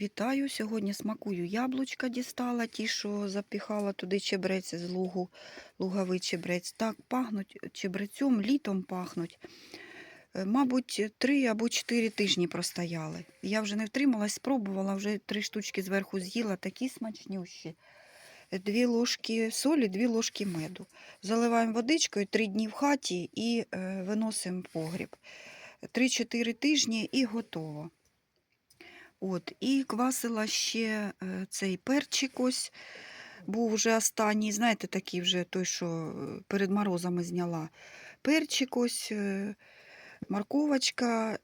Вітаю! Сьогодні смакую яблучка дістала, ті, що запіхала туди чебрець з лугу, луговий чебрець. Так пахнуть чебрецем, літом пахнуть. Е, Мабуть, три або чотири тижні простояли. Я вже не втрималась, спробувала, вже три штучки зверху з'їла, такі смачнющі. Дві ложки солі, дві ложки меду. Заливаємо водичкою три дні в хаті і е, виносимо в погріб. Три-чотири тижні і готово. От, і квасила ще е, цей перчик ось. Був вже останній, знаєте, такий вже той, що е, перед морозами зняла. Перчик ось, е, морковочка,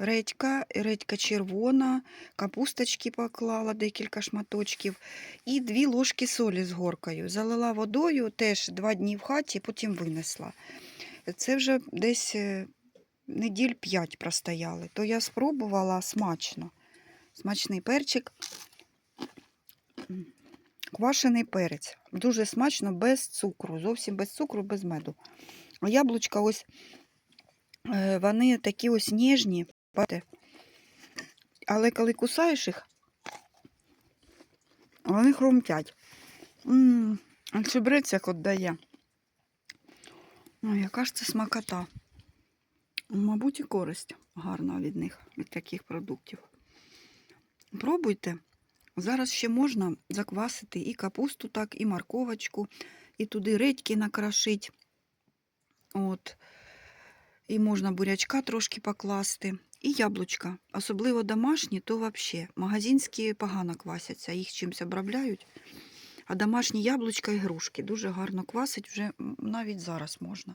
редька, редька червона, капусточки поклала декілька шматочків і дві ложки солі з горкою. Залила водою теж два дні в хаті, потім винесла. Це вже десь неділь п'ять простояли. То я спробувала смачно. Смачний перчик. Квашений перець. Дуже смачно, без цукру. Зовсім без цукру, без меду. А яблучка ось е, вони такі ось ніжні. Але коли кусаєш їх, вони хрумтять. М, А чебрець як от дає. Ну, яка ж це смакота. Мабуть, і користь гарна від них, від таких продуктів. Пробуйте. Зараз ще можна заквасити і капусту, так, і морковочку, і туди редьки накрошить. От. І можна бурячка трошки покласти. І яблучка. Особливо домашні, то взагалі. Магазинські погано квасяться, їх чимось обробляють. А домашні яблучка і грушки дуже гарно квасить, вже навіть зараз можна.